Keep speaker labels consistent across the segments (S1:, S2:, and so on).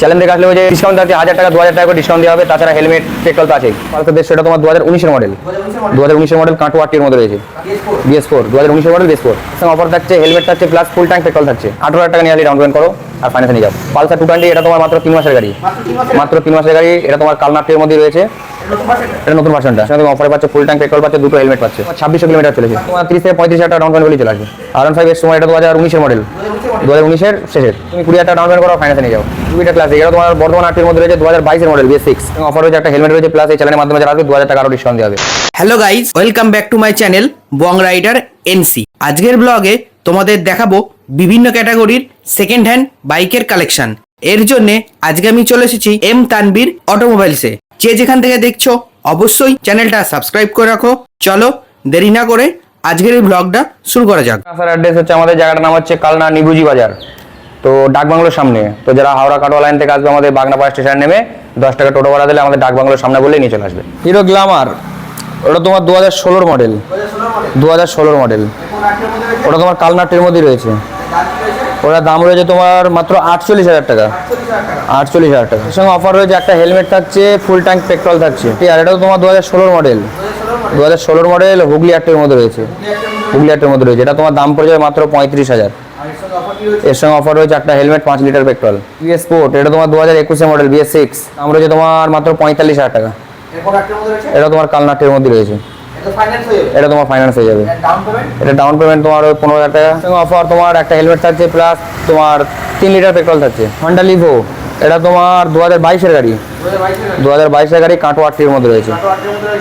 S1: Challenge আসলে ওই যে ডিসকাউন্ট আছে, হাজার টাকা দু হাজার টাকা করে ডিসকাউন্ট দেওয়া হবে, তাছাড়া হেলমেট পেট্রোল তো আছে পালসার দেড়শো এটা তোমার দু হাজার উনিশের মডেল দু হাজার উনিশের মডেল কাঁটু আটটির মধ্যে রয়েছে। বিএস ফোর দু হাজার উনিশের মডেল বিএস ফোর অফার থাকছে হেলমেট থাকছে প্লাস ফুল ট্যাঙ্ক পেট্রোল থাকছে। আঠারো হাজার টাকা নিয়ে ডাউন পেমেন্ট করো, আর ফাইন্যান্সে নিয়ে যাও। পালসার টু টোয়েন্টি এটা তোমার মাত্র তিন মাসের গাড়ি। মাত্র তিন মাসের গাড়ি, এটা তোমার কালনাটের মধ্যে রয়েছে। এটা নতুন ভার্সনটা সেটা তুমি অফারে পাচ্ছ ফুল ট্যাঙ্ক পেট্রোল পাচ্ছ, দুটো হেলমেট পাচ্ছে। ছাব্বিশশো কিলোমিটার চলেছে। তোমার তিরিশ থেকে পঁয়ত্রিশ হাজার টাকা ডাউন পেমেন্ট চলে আসবে। আর ফাইভ এর সময় এটা দু হাজার উনিশের মডেল দু হাজার উনিশের শেষের। তুমি কুড়ি হাজার ডাউন পেমেন্ট করো ফাইন্যান্সে নিয়ে যাও। দুইটা ক্লাস এটা তোমার বর্ধমান আটের মধ্যে রয়েছে দু হাজার বাইশের মডেল বিএস সিক্স অফার রয়েছে একটা হেলমেট রয়েছে প্লাস এই চ্যানেলের মাধ্যমে যারা আসবে দু হাজার টাকা আরও ডিসকাউন্ট দেওয়া হবে।
S2: Hello guys welcome back to my channel Bong Rider NC আজকের ব্লগে তোমাদের দেখাবো বিভিন্ন ক্যাটাগরির সেকেন্ড হ্যান্ড বাইকের কালেকশন এর জন্য আজকে আমি চলে এসেছি এম তানবীর অটোমোবাইলসে যে যেখান থেকে দেখছ, অবশ্যই চ্যানেলটা সাবস্ক্রাইব করে রাখো। চলো দেরি না করে আজকের এই ব্লগটা শুরু করা যাক।
S1: আসার অ্যাড্রেস হচ্ছে আমাদের জায়গাটার নাম হচ্ছে কালনা নিবুজি বাজার। তো ডাকবাংলোর সামনে তো যারা হাওড়া কাটোয়া লাইন থেকে আসবে আমাদের বাগনা বাগনাপাড়া স্টেশন নেমে দশ টাকা টোটো ভাড়া দিলে আমাদের ডাকবাংলোর সামনে বলেই নিয়ে চলে আসবে। হিরো গ্লামার ওটা তোমার দু হাজার ষোলোর মডেল দু হাজার ষোলোর মডেল ওটা তোমার কালনাটের মধ্যেই রয়েছে। ওটার দাম রয়েছে তোমার মাত্র আটচল্লিশ হাজার টাকা। আটচল্লিশ হাজার টাকা। সঙ্গে অফার রয়েছে একটা হেলমেট থাকছে ফুল ট্যাঙ্ক পেট্রোল থাকছে। ঠিক আর এটাও তোমার দু হাজার ষোলোর মডেল দু হাজার ষোলোর মডেল হুগলি আটের মধ্যে রয়েছে। হুগলি আটের মধ্যে রয়েছে। এটা তোমার দাম পড়ে যাবে মাত্র পঁয়ত্রিশ হাজার। এর সঙ্গে অফার রয়েছে একটা হেলমেট পাঁচ লিটার পেট্রোল বিএস স্পোর্ট এটা তোমার দু হাজার একুশের মডেল বিএস সিক্স দাম রয়েছে তোমার মাত্র পঁয়তাল্লিশ হাজার টাকা। এটা তোমার কালনাটের মধ্যে রয়েছে। এটা তোমার ফাইন্যান্স হয়ে যাবে। এটা ডাউন পেমেন্ট তোমার ওই পনেরো হাজার টাকা। অফার তোমার একটা হেলমেট থাকছে প্লাস তোমার তিন লিটার পেট্রোল থাকছে। হন্ডা লিভো এটা তোমার দু হাজার বাইশের গাড়ি। দু হাজার বাইশের গাড়ি কাঁটো আটটির মধ্যে রয়েছে।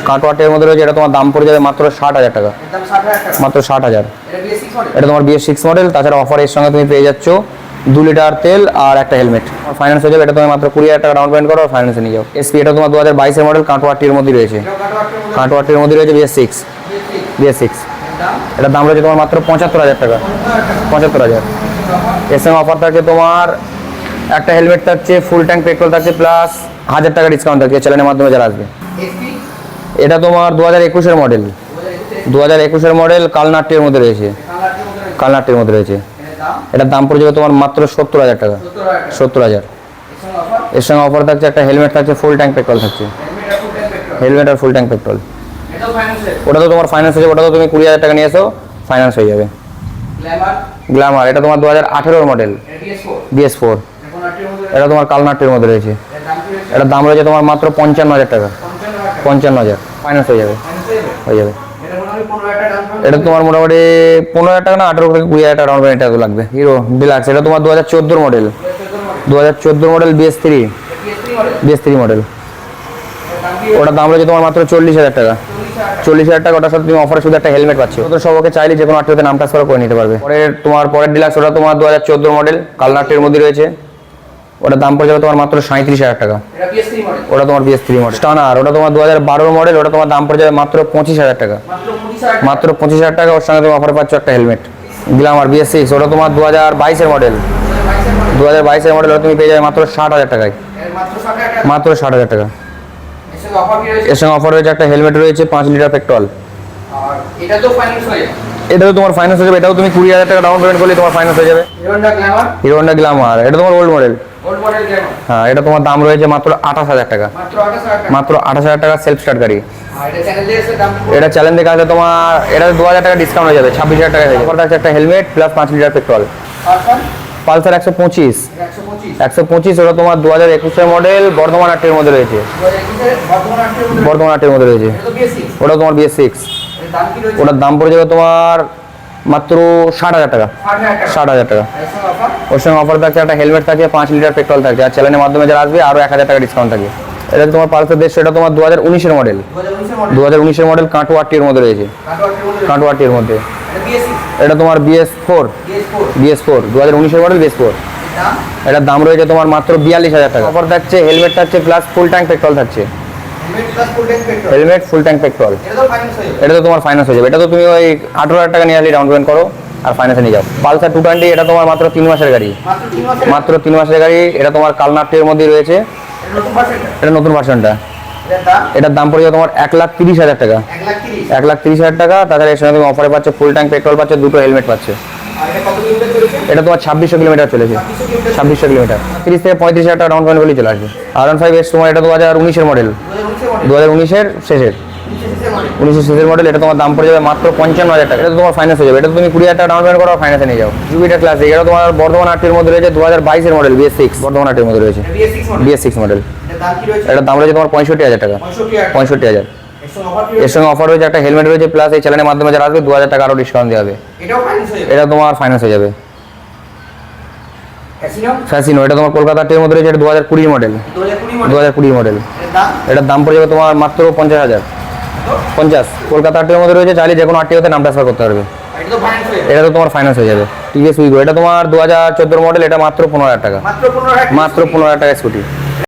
S1: কাঁটো আটটির মধ্যে রয়েছে, এটা তোমার দাম পড়ে যাবে মাত্র ষাট হাজার টাকা। মাত্র ষাট হাজার। এটা তোমার বিএস সিক্স মডেল, তাছাড়া অফার এর সঙ্গে তুমি পেয়ে যাচ্ছ দু লিটার তেল আর একটা হেলমেট। ফাইন্যান্স হয়ে যাবে, এটা তোমার মাত্র কুড়ি হাজার টাকা ডাউন পেমেন্ট করো আর ফাইন্যান্সে নিয়ে যাও। এসপি এটা তোমার দু হাজার বাইশের মডেল, কাঁটো আটটির মধ্যে রয়েছে। কাঁটো আটটির মধ্যে রয়েছে বিএস সিক্স। BS six. এটার দাম রয়েছে তোমার মাত্র পঁচাত্তর হাজার টাকা। পঁচাত্তর হাজার। এর সঙ্গে অফার থাকছে তোমার একটা হেলমেট থাকছে ফুল ট্যাঙ্ক পেট্রোল থাকছে প্লাস হাজার টাকা ডিসকাউন্ট থাকছে চ্যানেলের মাধ্যমে যারা আসবে। এটা তোমার দু হাজার একুশের মডেল দু হাজার একুশের মডেল কালনাট্যের মধ্যে রয়েছে। কালনাট্যের মধ্যে রয়েছে। এটার দাম পড়ে যাবে তোমার মাত্র সত্তর হাজার টাকা। সত্তর হাজার। এর সঙ্গে অফার থাকছে একটা হেলমেট থাকছে ফুল ট্যাঙ্ক পেট্রোল থাকছে। হেলমেট আর ফুল ট্যাঙ্ক পেট্রোল ওটা তো তোমার ফাইন্যান্স হয়ে যাবে ওটা তো তুমি কুড়ি হাজার টাকা নিয়ে এসো ফাইন্যান্স হয়ে যাবে। গ্ল্যামার এটা তোমার দু হাজার আঠেরোর মডেল বিএস ফোর এটা তোমার কালনাট্যের মধ্যে রয়েছে। এটার দাম রয়েছে তোমার মাত্র পঞ্চান্ন হাজার টাকা। পঞ্চান্ন হাজার। ফাইন্যান্স হয়ে যাবে। হয়ে যাবে। এটা তোমার মোটামুটি পনেরো হাজার টাকা না, আঠেরো থেকে কুড়ি হাজার টাকা ডাউন পেমেন্ট এটা লাগবে। হিরো ডিলাক্স এটা তোমার দু হাজার চোদ্দোর মডেল দু হাজার চোদ্দোর model BS three BS three model ওটার দাম রয়েছে তোমার মাত্র চল্লিশ হাজার টাকা। চল্লিশ হাজার টাকা, ওটার সাথে তুমি অফারে শুধু একটা হেলমেট পাচ্ছ। তো সবাইকে চাইলে যে কোনো আটটিতে নাম ট্রান্সফার করে নিতে পারবে। পরের, তোমার পরের ডিলাক্স ওটা তোমার দু হাজার চোদ্দোর মডেল কালনাটের মধ্যে রয়েছে। ওটার দাম পড়ে যাবে তোমার মাত্র সাঁত্রিশ হাজার টাকা। ওটা তোমার বিএস থ্রি মডেল স্টানার ওটা তোমার দু হাজার বারোর মডেল ওটা তোমার দাম পড়ে যাবে মাত্র পঁচিশ হাজার টাকা। মাত্র পঁচিশ হাজার টাকা? ওর সঙ্গে তুমি অফার পাচ্ছ একটা হেলমেট গ্লামার বিএস সিক্স ওটা তোমার দু হাজার বাইশের মডেল দু হাজার বাইশের মডেল ওটা তুমি পেয়ে যাবে মাত্র ষাট হাজার টাকায়। মাত্র ষাট হাজার টাকা। এর সঙ্গে অফার রয়েছে? একটা হেলমেট রয়েছে পাঁচ লিটার পেট্রোল
S2: এটা তো ফাইন্যান্স হয়ে যাবে।
S1: এটাও তোমার ফাইন্যান্স হয়ে যাবে এটাও তুমি কুড়ি হাজার টাকা ডাউন পেমেন্ট করলে তোমার ফাইন্যান্স হয়ে যাবে।
S2: গ্ল্যামার
S1: হিরো হন্ডা গ্লামার এটা তোমার ওল্ড মডেল
S2: গ্ল্যামার
S1: হ্যাঁ এটা তোমার দাম রয়েছে মাত্র আঠাশ হাজার টাকা।
S2: মাত্র 28000 টাকা?
S1: মাত্র আঠাশ হাজার টাকা সেলফ স্টার্ট গাড়ি।
S2: এটা
S1: চ্যালেঞ্জ দেখে আছে তোমার এটা দু হাজার টাকা ডিসকাউন্ট হয়ে যাবে ছাব্বিশ হাজার টাকা হয়ে যাবে। অফার একটা হেলমেট প্লাস পাঁচ লিটার পেট্রোল পালসার একশো পঁচিশ। একশো পঁচিশ। ওটা তোমার দু হাজার একুশের মডেল বর্ধমান আটের মধ্যে রয়েছে।
S2: 2021 বর্তমান আটটি
S1: বর্ধমান আটের মধ্যে রয়েছে? ওটা তোমার বিএস সিক্স ওটার দাম পড়ে যাবে তোমার মাত্র ষাট হাজার টাকা। ষাট হাজার টাকা। ওর সঙ্গে অফার থাকছে একটা হেলমেট থাকে পাঁচ লিটার পেট্রোল থাকছে। আর চ্যানেলের মাধ্যমে যারা আসবে আরও এক হাজার টাকা ডিসকাউন্ট থাকে এটা তোমার পালসার দেড়শো এটা তোমার দু হাজার উনিশের মডেল দু হাজার উনিশের মডেল কাঁটু আটটির মধ্যে রয়েছে।
S2: কাটো
S1: কাঁটু আটটির মধ্যে।
S2: এটা
S1: তোমার বিএস ফোর
S2: বিএস4
S1: বিএস ফোর দু হাজার উনিশের মডেল বিএস ফোর এটার দাম? রয়েছে তোমার মাত্র বিয়াল্লিশ হাজার টাকা। অফার থাকছে হেলমেট থাকছে প্লাস ফুল ট্যাঙ্ক পেট্রোল থাকছে।
S2: হেলমেট ফুল ট্যাঙ্ক পেট্রোল এটা তো
S1: তোমার ফাইন্যান্স হয়ে যাবে। এটা তো তুমি ওই আঠেরো হাজার টাকা নিয়ে ডাউন পেমেন্ট করো আর ফাইন্যান্সে নিয়ে যাও। পালসার টু টোয়েন্টি এটা তোমার মাত্র তিন মাসের গাড়ি।
S2: মাত্র 3 মাসের
S1: মাত্র তিন মাসের গাড়ি এটা তোমার কালনাট্যের মধ্যে রয়েছে।
S2: এটা নতুন ভার্সন
S1: ভার্সনটা এটার দাম? পড়ে যাবে তোমার এক লাখ তিরিশ হাজার টাকা।
S2: 1 লাখ 30
S1: এক লাখ তিরিশ হাজার টাকা তাছাড়া এর সঙ্গে তুমি অফারে পাচ্ছ ফুল ট্যাঙ্ক পেট্রোল পাচ্ছ দুটো হেলমেট পাচ্ছে।
S2: এটা
S1: তোমার ছাব্বিশশো কিলোমিটার চলেছে। ছাব্বিশশো কিলোমিটার তিরিশ থেকে পঁয়ত্রিশ হাজার টাকা ডাউন পেমেন্ট করলেই চলে আসবে। আর ওয়ান ফাইভ এক্স তোমার এটা দু হাজার উনিশের মডেল দু হাজার উনিশের শেষের। উনিশের শেষের মডেল এটা তোমার দাম পড়ে যাবে মাত্র পঞ্চান্ন হাজার টাকা। এটা তোমার ফাইন্যান্স হয়ে যাবে। এটা তুমি কুড়ি হাজার টাকা ডাউন পেমেন্ট করো ফাইন্যান্সে নিয়ে যাও। জুপিটার ক্লাসিক এটা তোমার বর্ধমান মধ্যে রয়েছে। দু হাজার বাইশের মডেল বিএস সিক্স বর্ধমান মধ্যে রয়েছে। বিএস সিক্স মডেল এটার দাম রয়েছে তোমার পঁয়ষট্টি হাজার টাকা। পঁয়ষট্টি হাজার। এর সঙ্গে অফার রয়েছে একটা হেলমেট রয়েছে প্লাস এই চ্যানেলের মাধ্যমে যারা আসবে দু হাজার টাকা আরও ডিসকাউন্ট দেওয়া হবে। এটা তোমার ফাইন্যান্স হয়ে যাবে। ফ্যাসিনো এটা তোমার কলকাতা মধ্যে রয়েছে এটা দু হাজার কুড়ির মডেল
S2: দু হাজার কুড়ি
S1: মডেল এটার দাম পড়ে যাবে তোমার মাত্র পঞ্চাশ হাজার। পঞ্চাশ। কলকাতা আটটির মধ্যে রয়েছে চাইলে যে কোনো আটটিতে নাম ট্রান্সফার করতে পারবে।
S2: এটা তো
S1: তোমার ফাইন্যান্স হয়ে যাবে। টিভিএস উইগো এটা তোমার দু হাজার চোদ্দোর মডেল এটা মাত্র পনেরো হাজার টাকা। মাত্র পনেরো হাজার টাকা স্কুটি